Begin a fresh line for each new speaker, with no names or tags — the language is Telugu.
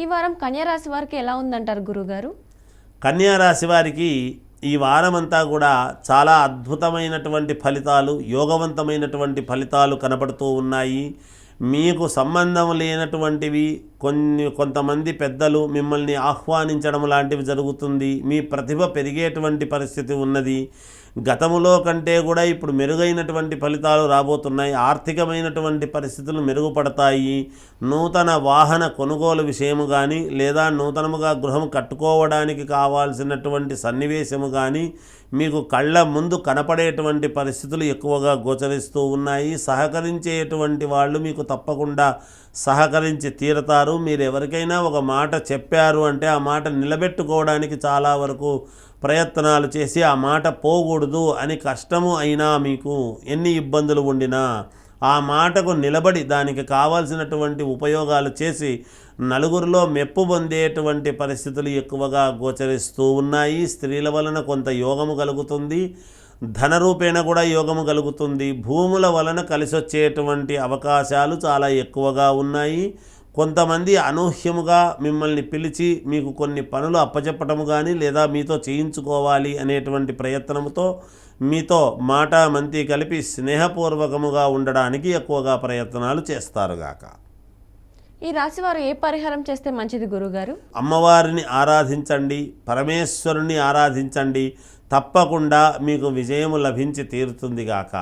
ఈ వారం కన్యారాశి వారికి ఎలా ఉందంటారు గురుగారు?
కన్యారాశి వారికి ఈ వారమంతా కూడా చాలా అద్భుతమైనటువంటి ఫలితాలు యోగవంతమైనటువంటి ఫలితాలు కనపడుతూ ఉన్నాయి. మీకు సంబంధం లేనటువంటివి కొన్ని కొంతమంది పెద్దలు మిమ్మల్ని ఆహ్వానించడం లాంటివి జరుగుతుంది. మీ ప్రతిభ పెరిగేటువంటి పరిస్థితి ఉన్నది. గతములో కంటే కూడా ఇప్పుడు మెరుగైనటువంటి ఫలితాలు రాబోతున్నాయి. ఆర్థికమైనటువంటి పరిస్థితులు మెరుగుపడతాయి. నూతన వాహన కొనుగోలు విషయము కానీ లేదా నూతనముగా గృహం కట్టుకోవడానికి కావాల్సినటువంటి సన్నివేశము కానీ మీకు కళ్ళ ముందు కనపడేటువంటి పరిస్థితులు ఎక్కువగా గోచరిస్తూ ఉన్నాయి. సహకరించేటువంటి వాళ్ళు మీకు తప్పకుండా సహకరించి తీరతారు. మీరు ఎవరికైనా ఒక మాట చెప్పారు అంటే ఆ మాట నిలబెట్టుకోవడానికి చాలా వరకు ప్రయత్నాలు చేసి ఆ మాట పోకూడదు అని కష్టము అయినా మీకు ఎన్ని ఇబ్బందులు ఉండినా ఆ మాటకు నిలబడి దానికి కావాల్సినటువంటి ఉపయోగాలు చేసి నలుగురిలో మెప్పు పొందేటువంటి పరిస్థితులు ఎక్కువగా గోచరిస్తూ ఉన్నాయి. స్త్రీల వలన కొంత యోగము కలుగుతుంది. ధనరూపేణ కూడా యోగము కలుగుతుంది. భూముల వలన కలిసొచ్చేటువంటి అవకాశాలు చాలా ఎక్కువగా ఉన్నాయి. కొంతమంది అనూహ్యముగా మిమ్మల్ని పిలిచి మీకు కొన్ని పనులు అప్పచెప్పటము కానీ లేదా మీతో చేయించుకోవాలి అనేటువంటి ప్రయత్నముతో మీతో మాట మంతి కలిపి స్నేహపూర్వకముగా ఉండడానికి ఎక్కువగా ప్రయత్నాలు చేస్తారుగాక
ఈ రాశి వారు ఏ పరిహారం చేస్తే మంచిది గురుగారు?
అమ్మవారిని ఆరాధించండి పరమేశ్వరుని ఆరాధించండి తప్పకుండా మీకు విజయము లభించి తీరుతుందిగాక